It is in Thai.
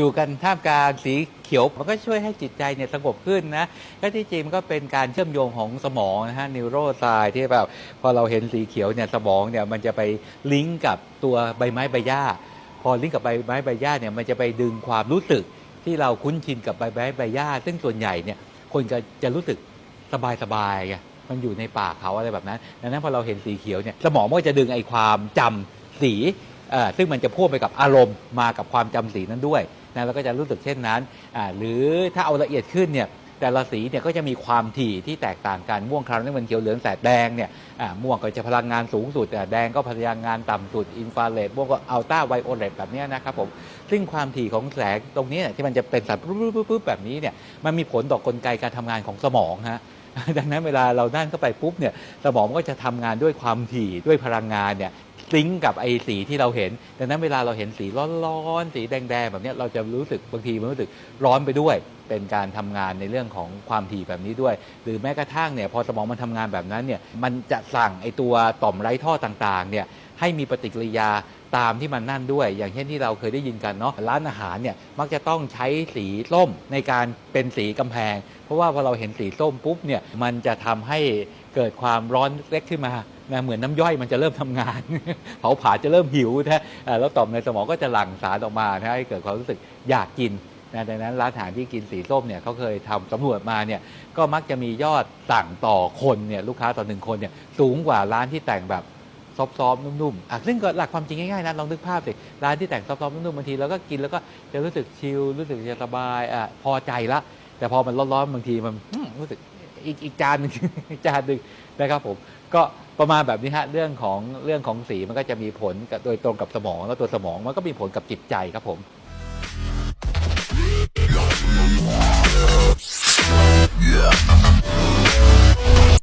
อยู่กันท่ามกลางสีเขียวมันก็ช่วยให้จิตใจเนี่ยสงบขึ้นนะก็ที่จริงมันก็เป็นการเชื่อมโยงของสมองนะฮะนิวโรไซที่แบบพอเราเห็นสีเขียวเนี่ยสมองเนี่ยมันจะไปลิงก์กับตัวใบไม้ใบหญ้า พอลิงก์กับใบไม้ใบหญ้าเนี่ยมันจะไปดึงความรู้สึกที่เราคุ้นชินกับใบไม้ใบหญ้า ซึ่งส่วนใหญ่เนี่ยคนก็จะรู้สึกสบายสบายไงมันอยู่ในป่าเขาอะไรแบบนั้นดังนั้นพอเราเห็นสีเขียวเนี่ยสมองมันก็จะดึงไอ้ความจำสี ซึ่งมันจะพ่วงไปกับอารมณ์มากับความจำสีนั้นด้วยนะแล้วก็จะรู้สึกเช่นนั้น หรือถ้าเอาละเอียดขึ้นเนี่ยแต่ละสีเนี่ยก็จะมีความถี่ที่แตกต่างกัน ม่วงคราวนี้มันเขียวเหลืองแสดแดงเนี่ยม่วงก็จะพลังงานสูงสุดแต่แดงก็พลังงานต่ำสุดอินฟราเรดม่วงก็อัลตราไวโอเลตแบบนี้นะครับผมซึ่งความถี่ของแสงตรงนี้ที่มันจะเป็นสัดปุ๊บปุ๊บปุ๊บแบบนี้เนี่ยมันมีผลต่อกลไกการทำงานของสมองฮะดังนั้นเวลาเรานั่นเข้าไปปุ๊บเนี่ยสมองก็จะทำงานด้วยความถี่ด้วยพลังงานเนี่ย ซิงก์กับไอ้สีที่เราเห็น ดังนั้นเวลาเราเห็นสีร้อนๆสีแดงๆแบบนี้เราจะรู้สึกบางทีมันรู้สึกร้อนไปด้วย เป็นการทำงานในเรื่องของความถี่แบบนี้ด้วย หรือแม้กระทั่งเนี่ยพอสมองมันทำงานแบบนั้นเนี่ยมันจะสั่งไอ้ตัวต่อมไร้ท่อต่างๆเนี่ยให้มีปฏิกิริยาตามที่มันนั่นด้วย อย่างเช่นที่เราเคยได้ยินกันเนาะร้านอาหารเนี่ยมักจะต้องใช้สีส้มในการเป็นสีกำแพง เพราะว่าพอเราเห็นสีส้มปุ๊บเนี่ยมันจะทำให้เกิดความร้อนเล็กขึ้นมา นะเหมือนน้ำย่อยมันจะเริ่มทำงาน เผาผลาญจะเริ่มหิวนะอ่าแล้วต่อมในสมองก็จะหลั่งสารออกมานะให้เกิดความรู้สึกอยากกินนะดังนั้นร้านอาหารที่กินสีส้มเนี่ยเขาเคยทำสำรวจมาเนี่ยก็มักจะมียอดสั่งต่อคนเนี่ยลูกค้าต่อหนึ่งคนเนี่ยสูงกว่าร้านที่แต่งแบบซอฟๆนุ่มๆอะซึ่งก็หลักความจริงง่ายๆนะลองนึกภาพสิร้านที่แต่งซอฟๆนุ่มๆบางทีเราก็กินแล้วก็จะรู้สึกชิลรู้สึกจะสบายอะพอใจละ แต่พอมันร้อนๆบางทีมันรู้สึก อีกอีกจานหนึ่งจานหนึ่งนะครับผมก็ประมาณแบบนี้ฮะเรื่องของเรื่องของสีมันก็จะมีผลโดยตรงกับสมองแล้วตัวสมองมันก็มีผลกับจิตใจครับผม